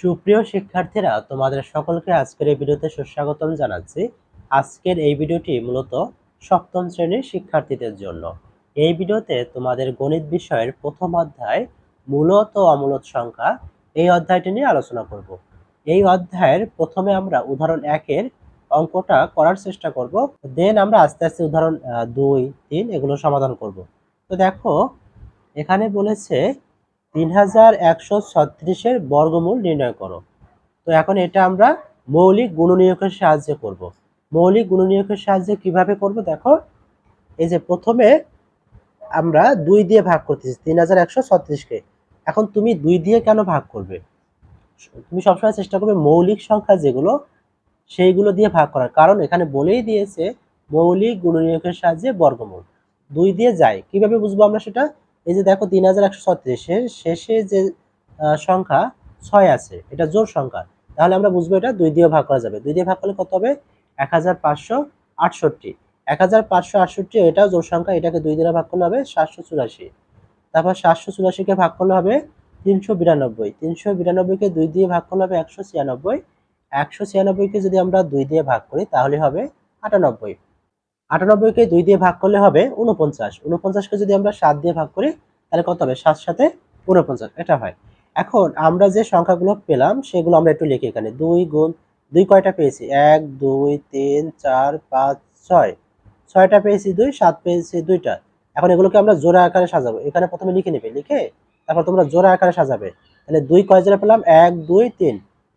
সুপ্রিয় শিক্ষার্থীরা, তোমাদের সকলকে আজকের এই ভিডিওতে সুস্বাগতম জানাচ্ছি। আজকের এই ভিডিওটি মূলত সপ্তম শ্রেণির শিক্ষার্থীদের জন্য। এই ভিডিওতে তোমাদের গণিত বিষয়ের প্রথম অধ্যায় মূলত অমূলত সংখ্যা এই অধ্যায়টি নিয়ে আলোচনা করব। এই অধ্যায়ের প্রথমে আমরা উদাহরণ একের অঙ্কটা করার চেষ্টা করব। দেন আমরা আস্তে আস্তে উদাহরণ দুই, তিন এগুলো সমাধান করব। তো দেখো, এখানে বলেছে তিন হাজার একশো ছত্রিশের বর্গমূল নির্ণয় করো। তো এখন এটা আমরা মৌলিক গুণনীয়কের সাহায্যে করব। মৌলিক গুণনীয়কের সাহায্যে কীভাবে করব দেখো? এই যে প্রথমে আমরা দুই দিয়ে ভাগ করতেছি তিন হাজার একশো ছত্রিশকে। এখন তুমি দুই দিয়ে কেন ভাগ করবে? তুমি সবসময় চেষ্টা করবে মৌলিক সংখ্যা যেগুলো, সেইগুলো দিয়ে ভাগ করার। কারণ এখানে বলেই দিয়েছে মৌলিক গুণনীয়কের সাহায্যে বর্গমূল। দুই দিয়ে যায়। কীভাবে বুঝব আমরা সেটা? এই যে দেখো তিন হাজার একশো ছত্রিশের শেষে যে সংখ্যা ছয় আছে, এটা জোর সংখ্যা, তাহলে আমরা বুঝব এটা দুই দিয়ে ভাগ করা যাবে। দুই দিয়ে ভাগ করলে কত হবে? এক হাজার পাঁচশো আটষট্টি। এক হাজার পাঁচশো আটষট্টি, এটাও জোর সংখ্যা, এটাকে দুই দিয়ে ভাগ করলে হবে সাতশো চুরাশি। তারপর সাতশো চুরাশিকে ভাগ করলে হবে তিনশো বিরানব্বই। তিনশো বিরানব্বইকে দুই দিয়ে ভাগ করলে হবে একশো ছিয়ানব্বই। একশো ছিয়ানব্বইকে যদি আমরা দুই দিয়ে ভাগ করি, তাহলে হবে আটানব্বই। আটানব্বইকে দুই দিয়ে ভাগ করলে হবে উনপঞ্চাশ উনপঞ্চাশকে যদি আমরা সাত দিয়ে ভাগ করি, তাহলে কত হবে? সাত সাথে উনপঞ্চাশ এটা হয়। এখন আমরা যে সংখ্যাগুলো পেলাম, সেগুলো আমরা একটু লিখি এখানে। দুই গুণ, দুই কয়টা পেয়েছি? এক, দুই, তিন, চার, পাঁচ, ছয়। ছয়টা পেয়েছি দুই, সাত পেয়েছি দুইটা। এখন এগুলোকে আমরা জোড়া আকারে সাজাবো। এখানে প্রথমে লিখে নেবে, লিখে তারপর তোমরা জোড়া আকারে সাজাবে। তাহলে দুই কয় জোড়া পেলাম? এক, দুই, তিন।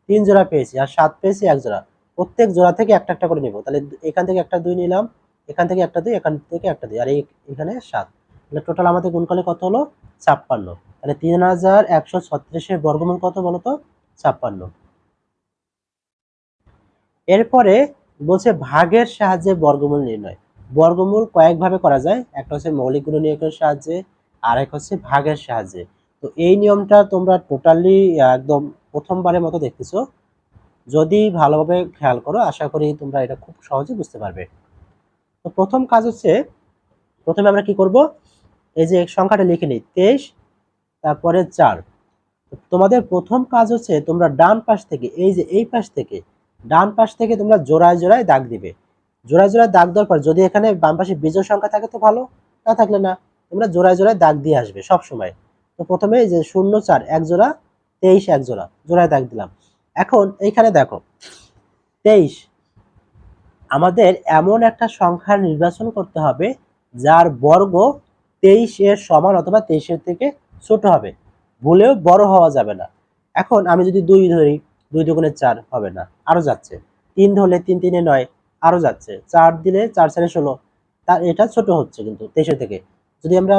তিন জোড়া পেয়েছি, আর সাত পেয়েছি এক জোড়া। প্রত্যেক জোড়া থেকে একটা একটা করে নিব। তাহলে এখান থেকে একটা দুই নিলাম এখান থেকে একটা দুই, এখান থেকে একটা দুই। আর এখানে সাত। তাহলে টোটাল আমাদের গুণ করলে কত হলো? ছাপ্পান্ন। তাহলে তিন হাজার একশো ছত্রিশের বর্গমূল কত বলো তো? ছাপ্পান্ন। এরপরে বলছে ভাগের সাহায্যে বর্গমূল নির্ণয়। বর্গমূল কয়েকভাবে করা যায়। একটা হচ্ছে মৌলিক গুণনীয়কের সাহায্যে আর এক হচ্ছে ভাগের সাহায্যে। তো এই নিয়মটা তোমরা টোটালি একদম প্রথমবারের মতো দেখতেছো। যদি ভালোভাবে খেয়াল করো, আশা করি তোমরা এটা খুব সহজে বুঝতে পারবে। তো প্রথম কাজ হচ্ছে প্রথমে আমরা কি করব? এই যে সংখ্যাটা লিখে নিই, তেইশ, তারপরে চার। তোমাদের প্রথম কাজ হচ্ছে তোমরা ডান পাশ থেকে, এই যে এই পাশ থেকে, ডান পাশ থেকে তোমরা জোড়ায় জোড়ায় দাগ দিবে। জোড়ায় জোড়ায় দাগ দেওয়ার পর যদি এখানে বাম পাশে বিজয় সংখ্যা থাকে তো ভালো, না থাকলে না, তোমরা জোড়ায় জোড়ায় দাগ দিয়ে আসবে সব সময়। তো প্রথমে যে শূন্য, চার, এক জোড়া, তেইশ, এক জোড়া, জোড়ায় দাগ দিলাম। এখন এইখানে দেখো, তেইশ আমাদের এমন একটা সংখ্যা নির্বাচন করতে হবে যার বর্গ তেইশ এর সমান অথবা তেইশের থেকে ছোট হবে। ভুলেও বড় হওয়া যাবে না। এখন আমি যদি দুই ধরি, দুই দুগুণে চার হবে না আরও যাচ্ছে। তিন ধরলে তিন, তিনে নয় আরও যাচ্ছে। চার দিলে চার, চারে ষোলো তার এটা ছোট হচ্ছে কিন্তু তেইশের থেকে। যদি আমরা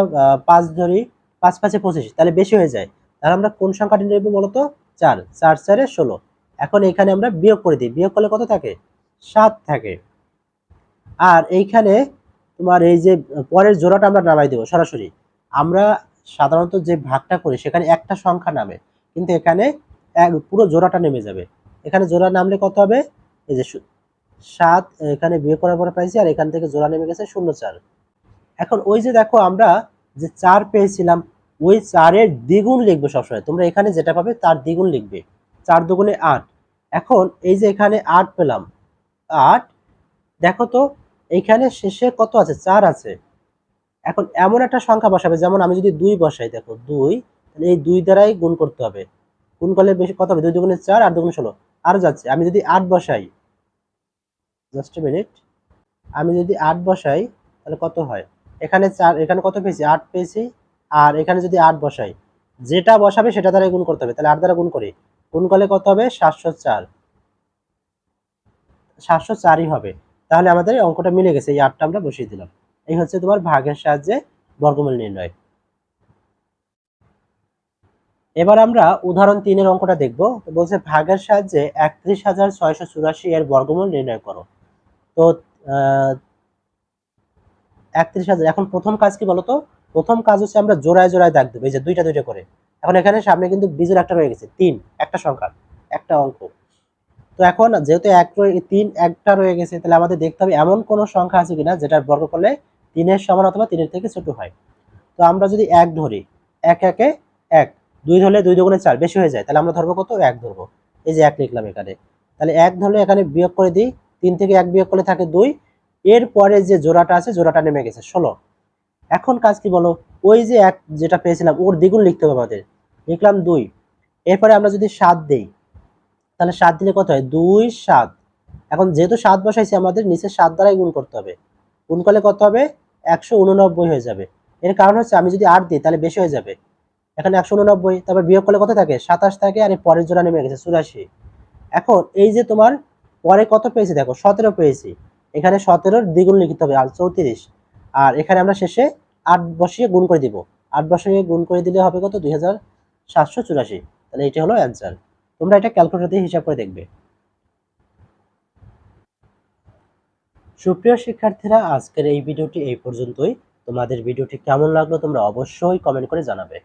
পাঁচ ধরি, পাঁচ, পাঁচে পঁচিশ, তাহলে বেশি হয়ে যায়। তাহলে আমরা কোন সংখ্যাটি নেব বলতো? চার চার, চারে ষোলো। এখন এখানে আমরা বিয়োগ করে দিই। বিয়োগ করলে কত থাকে? সাত থাকে। আর এইখানে তোমার এই যে পরের জোড়াটা আমরা নামাই দেবো সরাসরি। আমরা সাধারণত যে ভাগটা করি সেখানে একটা সংখ্যা নামে, কিন্তু এখানে এক পুরো জোড়াটা নেমে যাবে। এখানে জোড়া নামলে কত হবে? এই যে সাত, এখানে বিয়ে করার পরে পাইছি, আর এখান থেকে জোড়া নেমে গেছে শূন্য চার। এখন ওই যে দেখো আমরা যে চার পেয়েছিলাম, ওই চারের দ্বিগুণ লিখবে সবসময়। তোমরা এখানে যেটা পাবে তার দ্বিগুণ লিখবে। চার দুগুণে আট। এখন এই যে এখানে আট পেলাম আট। দেখো তো এইখানে শেষে কত আছে? চার আছে। এখন এমন একটা সংখ্যা বসাবে, যেমন আমি যদি দুই বসাই, দেখো, দুই, তাহলে এই দুই দ্বারাই গুণ করতে হবে। গুণ করলে বেশি কত হবে? দুই দুগুণে চার আর দুগুণে ষোলো। আরও যাচ্ছে, আমি যদি আট বসাই জাস্ট মিনিট আমি যদি আট বসাই, তাহলে কত হয়? এখানে চার, এখানে কত পেয়েছি? আট পেয়েছি। আর এখানে যদি আট বসাই, যেটা বসাবে সেটা দ্বারা গুণ করতে হবে। তাহলে আট দ্বারা গুণ করি। গুণ করলে কত হবে? সাতশো চার। সাতশো চারই হবে। তাহলে আমাদের এই অঙ্কটা মিলে গেছে, এই আটটা আমরা বসিয়ে দিলাম। এই হচ্ছে তোমার ভাগের সাহায্যে বর্গমূল নির্ণয়। এবার আমরা উদাহরণ তিনের অঙ্কটা দেখব। বলছে ভাগের সাহায্যে একত্রিশ হাজার ছয়শো চুরাশি এর বর্গমূল নির্ণয় করো। তো একত্রিশ হাজার, এখন প্রথম কাজ কি বলতো? প্রথম কাজ হচ্ছে আমরা জোড়ায় জোড়ায় দাগ দেবো। এই যে দুইটা দুইটা করে। এখন এখানে সামনে কিন্তু বীজের একটা রয়ে গেছে, তিন, একটা সংখ্যা, একটা অঙ্ক। তো এখন যেহেতু এক তিন একটা রয়ে গেছে, তাহলে আমাদের দেখতে হবে এমন কোনো সংখ্যা আছে কিনা যেটার বর্গ করলে তিনের সমান অথবা তিনের থেকে ছোট হয়। তো আমরা যদি এক ধরি, এক, একে এক, দুই ধরলে দুই দুগুণে চার বেশি হয়ে যায়, তাহলে আমরা ধরবো কত? এক ধরবো। এই যে এক লিখলাম এখানে। তাহলে এক ধরলে এখানে বিয়োগ করে দিই, তিন থেকে এক বিয়োগ করলে থাকে দুই। এরপরে যে জোড়াটা আছে, জোড়াটা নেমে গেছে, ষোলো। এখন কাজ কি বলো? ওই যে এক যেটা পেয়েছিলাম, ওর দ্বিগুণ লিখতে হবে আমাদের। লিখলাম দুই। এরপরে আমরা যদি সাত দেই তাহলে সাত দিলে কত হয়? দুই সাত। এখন যেহেতু সাত বসাইছি, আমাদের নিচে সাত দ্বারাই গুণ করতে হবে। গুণ করলে কত হবে? একশো উননব্বই হয়ে যাবে। এর কারণ হচ্ছে আমি যদি আট দিই, তাহলে বেশি হয়ে যাবে। এখানে একশো উননব্বই, তারপর বিয়োগ করলে কত থাকে? সাতাশ থাকে আর পরের জোড়া নেমে গেছে, চুরাশি। এখন এই যে তোমার পরে কত পেয়েছি দেখো? সতেরো পেয়েছি। এখানে সতেরোর দ্বিগুণ লিখতে হবে, আর চৌত্রিশ। আর এখানে আমরা শেষে আট বসিয়ে গুণ করে দিব। আট বসিয়ে গুণ করে দিলে হবে কত? দুই হাজার সাতশো চুরাশি। তাহলে এটা হলো অ্যান্সার তোমরা এটা ক্যালকুলেটর দিয়ে হিসাব করে দেখবে। সুপ্রিয় শিক্ষার্থীরা, আজকের এই ভিডিওটি এই পর্যন্তই। তোমাদের ভিডিওটি কেমন লাগল তোমরা অবশ্যই কমেন্ট করে জানাবে।